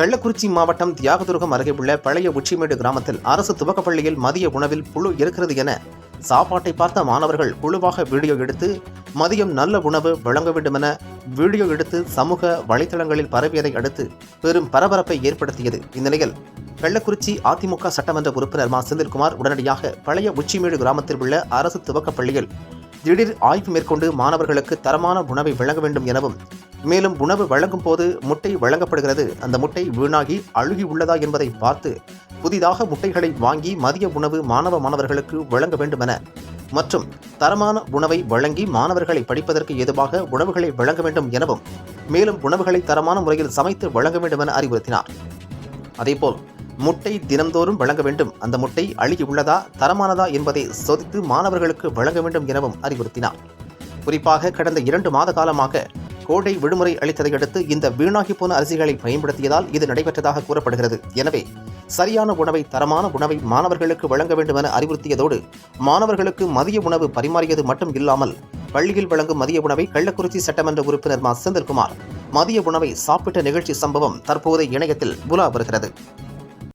கள்ளக்குறிச்சி மாவட்டம் தியாகதுர்கம் அருகே உள்ள பழைய உச்சிமேடு கிராமத்தில் அரசு துவக்கப்பள்ளியில் மதிய உணவில் புழு இருக்கிறது என சாப்பாட்டை பார்த்த மாணவர்கள் குழுவாக வீடியோ எடுத்து மதியம் நல்ல உணவு வழங்க வேண்டுமென வீடியோ எடுத்து சமூக வலைதளங்களில் பரவியதை அடுத்து பெரும் பரபரப்பை ஏற்படுத்தியது. இந்நிலையில் கள்ளக்குறிச்சி அதிமுக சட்டமன்ற உறுப்பினர் மா. செந்தில்குமார் உடனடியாக பழைய உச்சிமேடு கிராமத்தில் உள்ள அரசு துவக்கப்பள்ளியில் திடீர் ஆய்வு மேற்கொண்டு மாணவர்களுக்கு தரமான உணவை வழங்க வேண்டும் எனவும் மேலும் உணவு வழங்கும் போது முட்டை வழங்கப்படுகிறது. அந்த முட்டை வீணாகி அழுகி உள்ளதா என்பதை பார்த்து புதிதாக முட்டைகளை வாங்கி மதிய உணவு மாணவ மாணவர்களுக்கு வழங்க வேண்டுமென மற்றும் தரமான உணவை வழங்கி மாணவர்களை படிப்பதற்கு ஏதுவாக உணவுகளை வழங்க வேண்டும் எனவும் மேலும் உணவுகளை தரமான முறையில் சமைத்து வழங்க வேண்டும் என அறிவுறுத்தினார். அதேபோல் முட்டை தினந்தோறும் வழங்க வேண்டும். அந்த முட்டை அழுகி உள்ளதா தரமானதா என்பதை சோதித்து மாணவர்களுக்கு வழங்க வேண்டும் எனவும் அறிவுறுத்தினார். குறிப்பாக கடந்த இரண்டு மாத காலமாக கோடை விடுமுறை அளித்ததை அடுத்து இந்த வீணாகி போன அரிசிகளை பயன்படுத்தியதால் இது நடைபெற்றதாக கூறப்படுகிறது. எனவே சரியான உணவை தரமான உணவை மாணவர்களுக்கு வழங்க வேண்டும் என அறிவுறுத்தியதோடு மாணவர்களுக்கு மதிய உணவு பரிமாறியது மட்டும் இல்லாமல் பள்ளியில் வழங்கும் மதிய உணவை கள்ளக்குறிச்சி சட்டமன்ற உறுப்பினர் மா. செந்தில்குமார் மதிய உணவை சாப்பிட்ட நிகழ்ச்சி சம்பவம் தற்போது இணையத்தில் உலா வருகிறது.